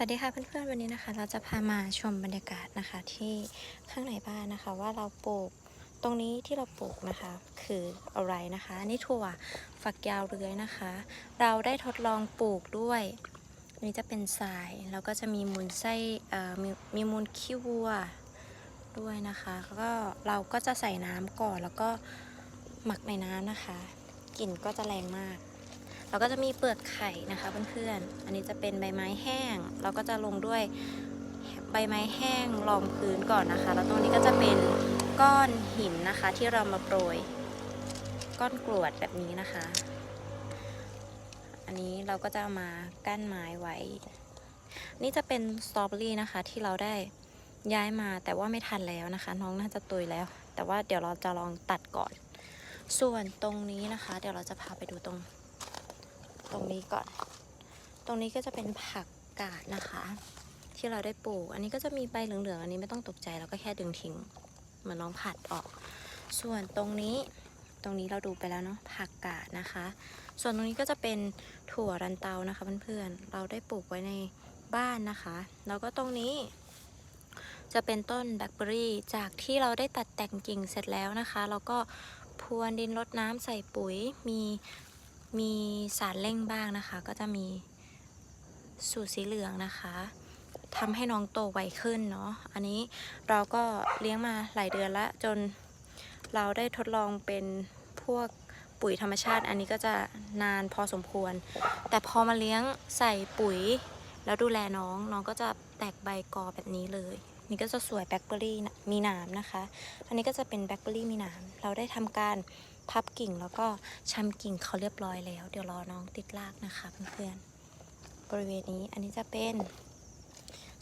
สวัสดีค่ะเพื่อนๆวันนี้นะคะ เราจะพามาชมบรรยากาศนะคะที่ข้างในบ้านนะคะ ว่าเราปลูกตรงนี้ที่เราปลูกนะคะ คืออะไรนะคะนี่ถั่วฝักยาวเรือยนะคะ เราได้ทดลองปลูกด้วยนนี้จะเป็นทรายแล้วก็จะมีมูลไส้มีมีมูลขี้วัวด้วยนะคะก็เราก็จะใส่น้ำก่อนแล้วก็หมักในน้ำนะคะกลิ่นก็จะแรงมาก เราก็จะมีเปลือกไข่นะคะเพื่อนๆ อันนี้จะเป็นใบไม้แห้ง เราก็จะลงด้วยใบไม้แห้งรองพื้นก่อนนะคะ แล้วตรงนี้ก็จะเป็นก้อนหินนะคะที่เรามาโปรย ก้อนกรวดแบบนี้นะคะ อันนี้เราก็จะมากั้นไม้ไว้ นี่จะเป็นสตรอเบอรี่นะคะที่เราได้ย้ายมาแต่ว่าไม่ทันแล้วนะคะ น้องน่าจะตุยแล้ว แต่ว่าเดี๋ยวเราจะลองตัดก่อน ส่วนตรงนี้นะคะ เดี๋ยวเราจะพาไปดูตรง ตรงนี้ก่อน ตรงนี้ก็จะเป็นผักกาดนะคะ ที่เราได้ปลูก อันนี้ก็จะมีใบเหลืองๆ อันนี้ไม่ต้องตกใจเราก็แค่ดึงทิ้งเหมือนน้องผัดออก ส่วนตรงนี้ตรงนี้เราดูไปแล้วเนาะผักกาดนะคะ ส่วนตรงนี้ก็จะเป็นถั่วรันเตานะคะเพื่อนๆ เราได้ปลูกไว้ในบ้านนะคะ แล้วก็ตรงนี้ จะเป็นต้นแบล็คเบอร์รี่จากที่เราได้ตัดแต่งกิ่งเสร็จแล้วนะคะแล้วก็พรวนดินรดน้ำใส่ปุ๋ย มี มีสารเร่งบ้างนะคะ ก็จะมีสูตรสีเหลืองนะคะทำให้น้องโตไวขึ้นเนาะอันนี้เราก็เลี้ยงมาหลายเดือนแล้วจนเราได้ทดลองเป็นพวกปุ๋ยธรรมชาติ อันนี้ก็จะนานพอสมควร แต่พอมาเลี้ยงใส่ปุ๋ย แล้วดูแลน้องน้องก็จะแตกใบกอแบบนี้เลย นี่ก็จะสวยแบล็คเบอร์รี่มีหนามนะคะ อันนี้ก็จะเป็นแบล็คเบอร์รี่มีหนาม เราได้ทำการพับกิ่งแล้วก็ชำกิ่งเขาเรียบร้อยแล้ว เดี๋ยวรอน้องติดรากนะคะเพื่อนๆ บริเวณนี้ อันนี้จะเป็น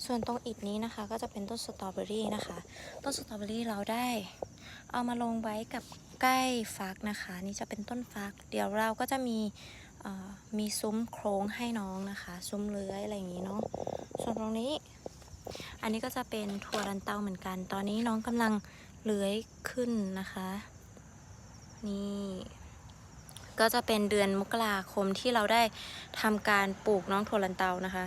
ส่วนตรงอิฐนี้นะคะ ก็จะเป็นต้นสตรอเบอรี่นะคะ ต้นสตรอเบอรี่เราได้ เอามาลงไว้กับใกล้ฟักนะคะ นี่จะเป็นต้นฟัก เดี๋ยวเราก็จะมีมีซุ้มโครงให้น้องนะคะ ซุ้มเลื้อยอะไรอย่างนี้เนาะ ส่วนตรงนี้ อันนี้ก็จะเป็นถั่วรันเตาเหมือนกัน ตอนนี้น้องกำลังเลื้อยขึ้นนะคะ นี่ก็จะเป็นเดือนมกราคมที่เราได้ทำการปลูกน้องถั่วลันเตานะคะ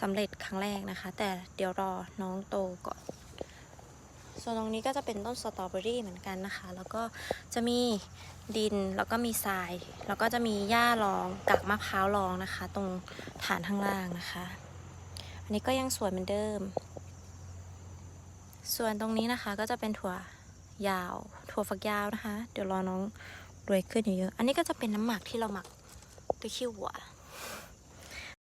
สำเร็จครั้งแรกนะคะ แต่เดี๋ยวรอน้องโตก่อน ส่วนตรงนี้ก็จะเป็นต้นสตรอเบอรี่เหมือนกันนะคะ แล้วก็จะมีดินแล้วก็มีทราย แล้วก็จะมีหญ้ารองกากมะพร้าวรองนะคะ ตรงฐานข้างล่างนะคะ อันนี้ก็ยังสวยเหมือนเดิม ส่วนตรงนี้นะคะก็จะเป็นถั่วยาว ถั่วฝักยาวนะคะ เดี๋ยวรอน้องรวยขึ้นเยอะๆอันนี้ก็จะเป็นน้ำหมักที่เราหมักด้วยขี้วัว